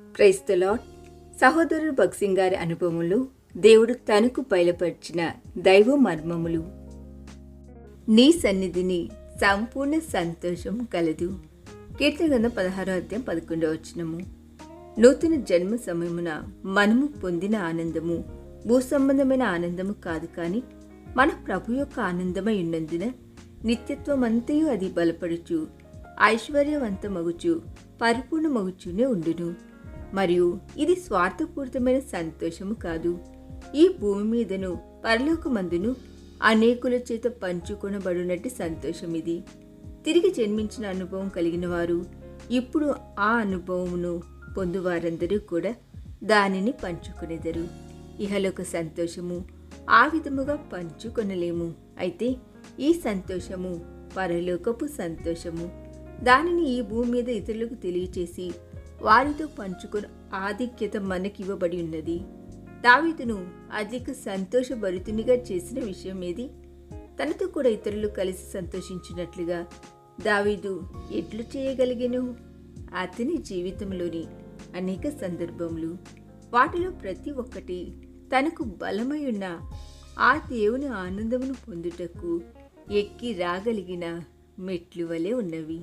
క్రైస్తలాట్ సహోదరుడు భక్సింగ్ గారి అనుభవంలో దేవుడు తనకు బయలుపరిచిన దైవ మర్మములు. నీ సన్నిధిని సంపూర్ణ సంతోషం కలదు. కీర్తన పదహారో అధ్యాయం పదకొండవ వచనము. నూతన జన్మ సమయమున మనము పొందిన ఆనందము భూ సంబంధమైన ఆనందము కాదు కానీ మన ప్రభు యొక్క ఆనందమై ఉన్నందున నిత్యత్వమంతయు అది బలపడుచు ఐశ్వర్యవంతమగుచు పరిపూర్ణమగుచునే ఉండును. మరియు ఇది స్వార్థపూరితమైన సంతోషము కాదు. ఈ భూమి మీదను పరలోకమందును అనేకుల చేత పంచుకొనబడినట్టు సంతోషం ఇది. తిరిగి జన్మించిన అనుభవం కలిగిన వారు ఇప్పుడు ఆ అనుభవమును పొందువారందరూ కూడా దానిని పంచుకునేదరు. ఇహలోక సంతోషము ఆ విధముగా పంచుకొనలేము. అయితే ఈ సంతోషము పరలోకపు సంతోషము దానిని ఈ భూమి మీద ఇతరులకు తెలియచేసి వారితో పంచుకున్న ఆధిక్యత మనకివ్వబడి ఉన్నది దావీదును అధిక సంతోషభరితునిగా చేసిన విషయం ఏది? తనతో కూడా ఇతరులు కలిసి సంతోషించినట్లుగా దావీదు ఎట్లు చేయగలిగెను? అతని జీవితంలోని అనేక సందర్భములు వాటిలో ప్రతి ఒక్కటి తనకు బలమై ఉన్న ఆ దేవుని ఆనందమును పొందుటకు ఎక్కి రాగలిగిన మెట్లు వలె ఉన్నవి.